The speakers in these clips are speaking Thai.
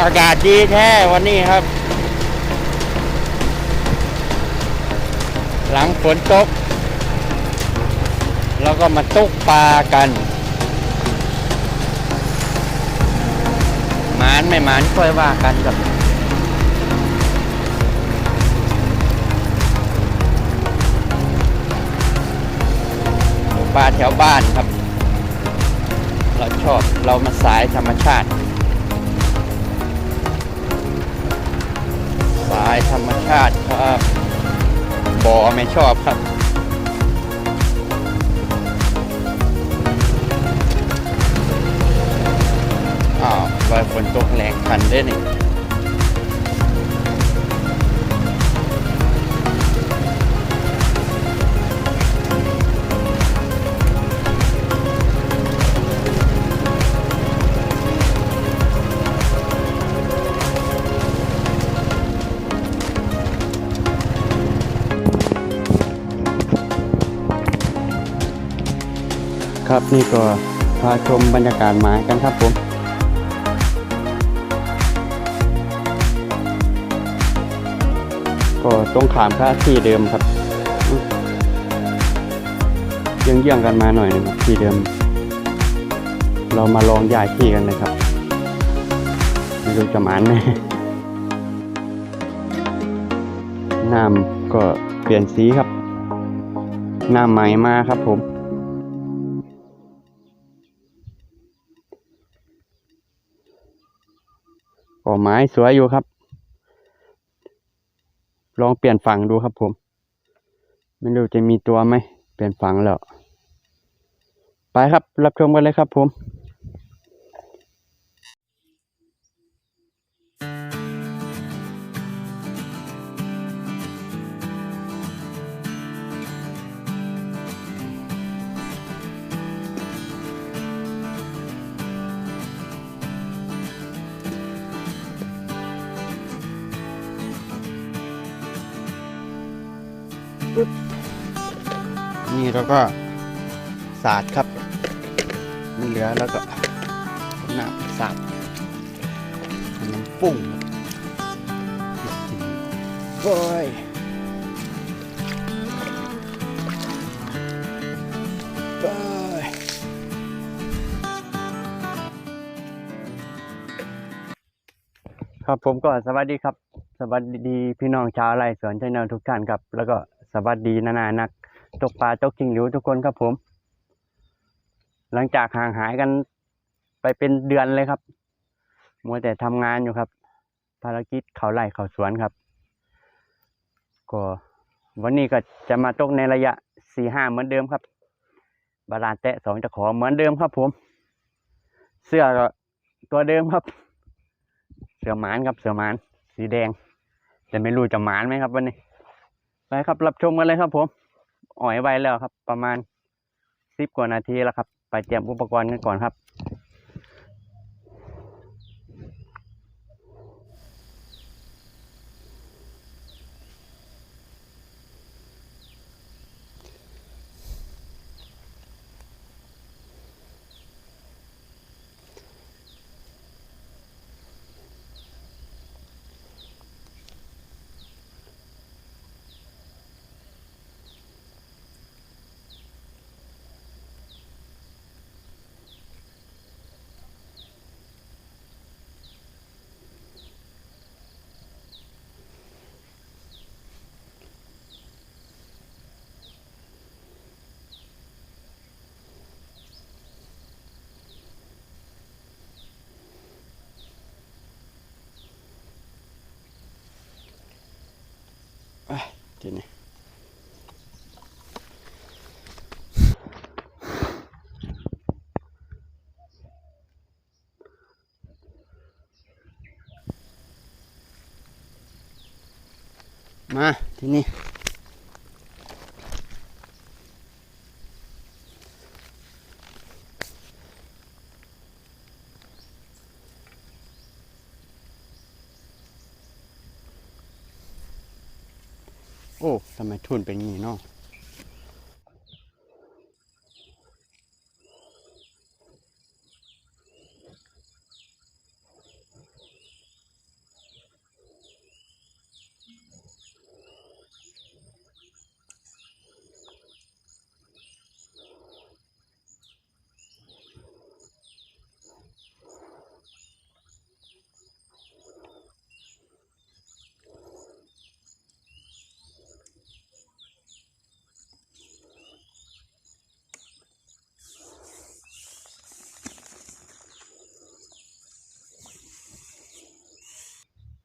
อากาศดีแท้วันนี้ครับ หลังฝนตก แล้วก็มาตกปลากันหมานไม่หมานค่อยว่ากันกับปลาแถวบ้านครับ เราชอบเรามาสายธรรมชาติ สายธรรมชาติครับบ่อไม่ชอบครับ อ้าวลอยฝนตกแรงคันด้นี่ ครับนี่ก็พาชมบรรยากาศหมายกันครับผมก็ตรงขามค่าที่เดิมครับเยื่องเยื่องกันมาหน่อยนึงครับที่เดิม เรามาลองย้ายที่กันเลยครับไม่รู้จะหมานไหมน้ำก็เปลี่ยนสีครับน้ำใหม่มาครับผม ก็ไม้สวยอยู่ครับ ลองเปลี่ยนฝั่งดูครับผม ไม่รู้จะมีตัวไหม เปลี่ยนฝั่งแล้ว ไปครับ รับชมกันเลยครับผม นี่เราก็สาดครับ มันเหลือแล้วก็น้ำสาดน้ำปุ้งโอ้ยโอ้ยครับผมก็สวัสดีครับ สวัสดีพี่น้องชาวไร่สวนชายนาทุกท่านครับ แล้วก็ สวัสดีนานานักตกปลาตกจิงหลิวทุกคนครับผม หลังจากห่างหายกันไปเป็นเดือนเลยครับ มัวแต่ทำงานอยู่ครับ ภารกิจเขาไร่เขาสวนครับ ก็วันนี้ก็จะมาตกในระยะสี่ห้าเหมือนเดิมครับ บาลานแตะสองจะขอเหมือนเดิมครับผม เสื้อก็ตัวเดิมครับ เสือหมานครับเสือหมาน สีแดง แต่ไม่รู้จะหมานไหมครับวันนี้ ไปครับรับชมกันเลยครับผมอ่อยไวแล้วครับ ประมาณสิบกว่านาทีแล้วครับ ไปเตรียมอุปกรณ์กันก่อนครับ ทีนี้ม โอ้ทำไมทุ่นเป็นงี้เนาะ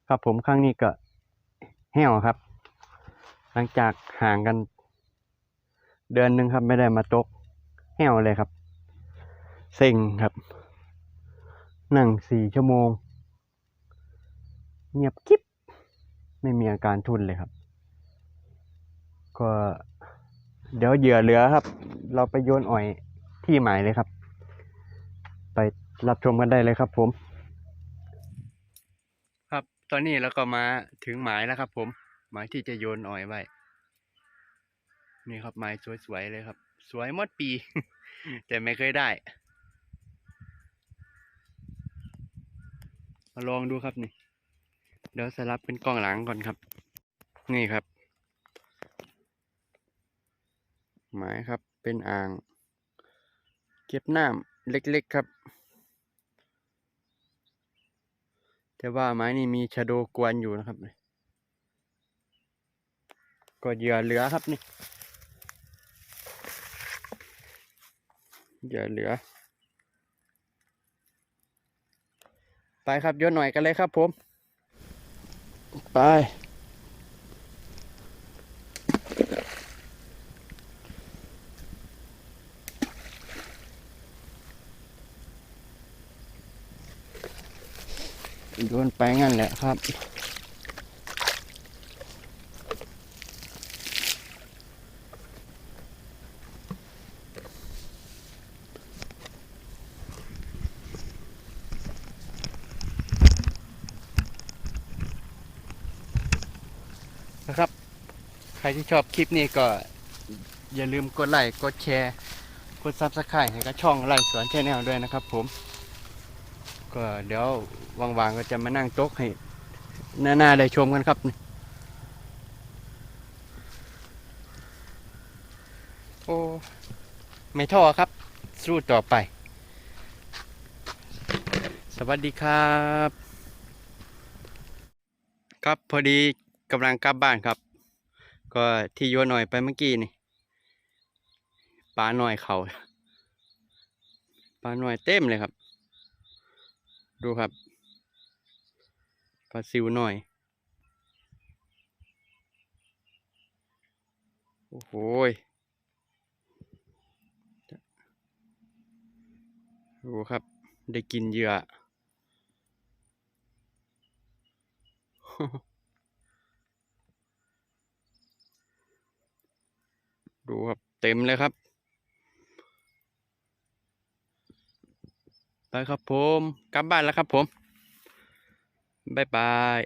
ครับผมครั้งนี้ก็แห้วครับ หลังจากห่างกัน เดือนหนึ่งครับไม่ได้มาตกแห้วเลยครับ เซ็งครับนั่งสี่ชั่วโมง เงียบกิ๊บไม่มีอาการทุนเลยครับ ก็เดี๋ยวเหยื่อเหลือครับ เราไปโยนอ่อยที่หมายเลยครับ ไปรับชมกันได้เลยครับผม ตอนนี้เราก็มาถึงหมายแล้วครับ ผม หมายที่จะโยนอ่อยไว้ นี่ครับหมายสวยๆเลยครับ สวยหมดปี แต่ไม่เคยได้ มาลองดูครับนี่ เดี๋ยวสลับเป็นกล้องหลังก่อนครับ นี่ครับ หมายครับเป็นอ่าง เก็บน้ำเล็กๆครับ แต่ว่าไม้นี่มีชะโดกวนอยู่นะครับก็เหยื่อเหลือครับนี่เหยื่อเหลือ ไปครับโยนหน่อยกันเลยครับผม ไป โยนไปงั้นแหละครับนะครับ ใครที่ชอบคลิปนี้ก็อย่าลืมกดไลค์ กดแชร์ กดซับสไครต์ให้กับช่องไล่สวนแชนแนลด้วยนะครับผม ก็เดี๋ยวว่างๆก็จะมานั่งโต๊ะให้หน้าๆได้ชมกันครับโอ้ไม่ท้อครับ สู้ต่อไป สวัสดีครับ ครับพอดีกำลังกลับบ้านครับ ก็ที่โยนหน่อยไปเมื่อกี้นี่ปลาหน่อยเขาปลาหน่อยเต็มเลยครับ ดูครับปลาซิวหน่อย โอ้โหดูครับ ได้กินเหยื่อดูครับ เต็มเลยครับ ไปครับผม กลับบ้านแล้วครับผม บ๊ายบาย